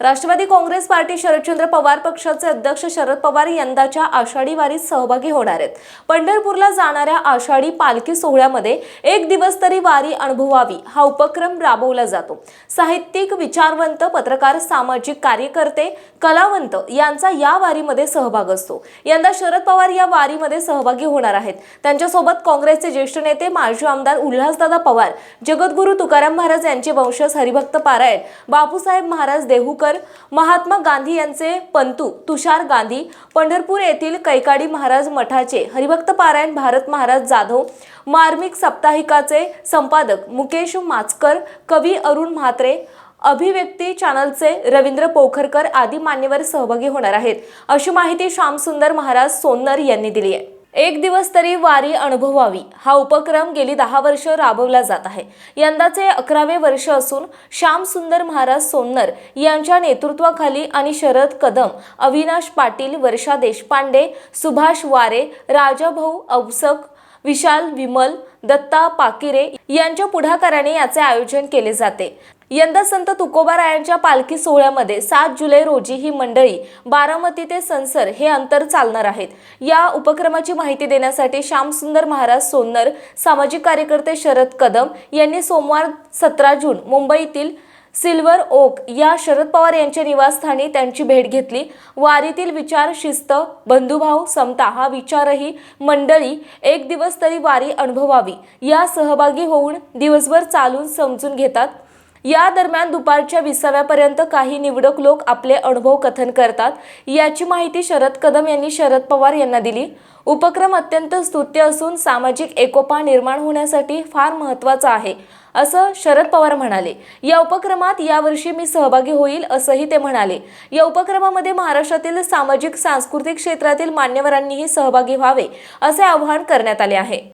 Rashtrawadi Congress party Sharadchandra Pawar पक्षाचे अध्यक्ष शरद पवार यंदाच्या आषाढी वारीत सहभागी होणार आहेत. पंढरपूरला जाणाऱ्या आषाढी पालखी सोहळ्यामध्ये एक दिवस तरी वारी अनुभवावी हा उपक्रम राबवला जातो. साहित्यिक विचारवंत पत्रकार सामाजिक कार्यकर्ते कलावंत यांचा या वारीमध्ये सहभाग असतो. यंदा शरद पवार या वारीमध्ये सहभागी होणार आहेत. त्यांच्यासोबत काँग्रेसचे ज्येष्ठ नेते माजी आमदार उल्हासदादा पवार जगद्गुरू तुकाराम महाराज यांचे वंशज हरिभक्त पारायण बापूसाहेब महाराज देहू देहूकर महात्मा गांधी यांचे पंतू तुषार गांधी पंढरपूर येथील कैकाडी महाराज मठाचे हरिभक्त पारायण भारत महाराज जाधव मार्मिक साप्ताहिकाचे संपादक मुकेश माचकर कवी अरुण म्हात्रे अभिव्यक्ती चॅनलचे रवींद्र पोखरकर आदी मान्यवर सहभागी होणार आहेत. अशी माहिती श्यामसुंदर महाराज सोन्नर यांनी दिली आहे. एक दिवस तरी वारी अनुभवावी. हा उपक्रम गेली दहा वर्ष राबवला जात आहे. यंदाचे अकरावे वर्ष असून श्याम सुंदर महाराज सोन्नर यांच्या नेतृत्वाखाली आणि शरद कदम अविनाश पाटील वर्षा देशपांडे सुभाष वारे राजाभाऊ अवसक विशाल विमल दत्ता पाकिरे यांच्या पुढाकाराने याचे आयोजन केले जाते. यंदा संत तुकोबारायांच्या पालखी सोहळ्यामध्ये सात जुलै रोजी ही मंडळी बारामती ते संसर हे अंतर चालणार आहेत. या उपक्रमाची माहिती देण्यासाठी श्यामसुंदर महाराज सोन्नर सामाजिक कार्यकर्ते शरद कदम यांनी सोमवार सतरा जून मुंबईतील सिल्वर ओक या शरद पवार यांच्या निवासस्थानी त्यांची भेट घेतली. वारीतील विचार शिस्त बंधुभाव समता हा विचारही मंडळी एक दिवस तरी वारी अनुभवावी. या सहभागी होऊन दिवसभर चालून समजून घेतात. या दरम्यान दुपारच्या विसाव्यापर्यंत काही निवडक लोक आपले अनुभव कथन करतात. याची माहिती शरद कदम यांनी शरद पवार यांना दिली. उपक्रम अत्यंत स्तुत्य असून सामाजिक एकोपा निर्माण होण्यासाठी फार महत्त्वाचा आहे असं शरद पवार म्हणाले. या उपक्रमात यावर्षी मी सहभागी होईल असंही ते म्हणाले. या उपक्रमामध्ये महाराष्ट्रातील सामाजिक सांस्कृतिक क्षेत्रातील मान्यवरांनीही सहभागी व्हावे असे आवाहन करण्यात आले आहे.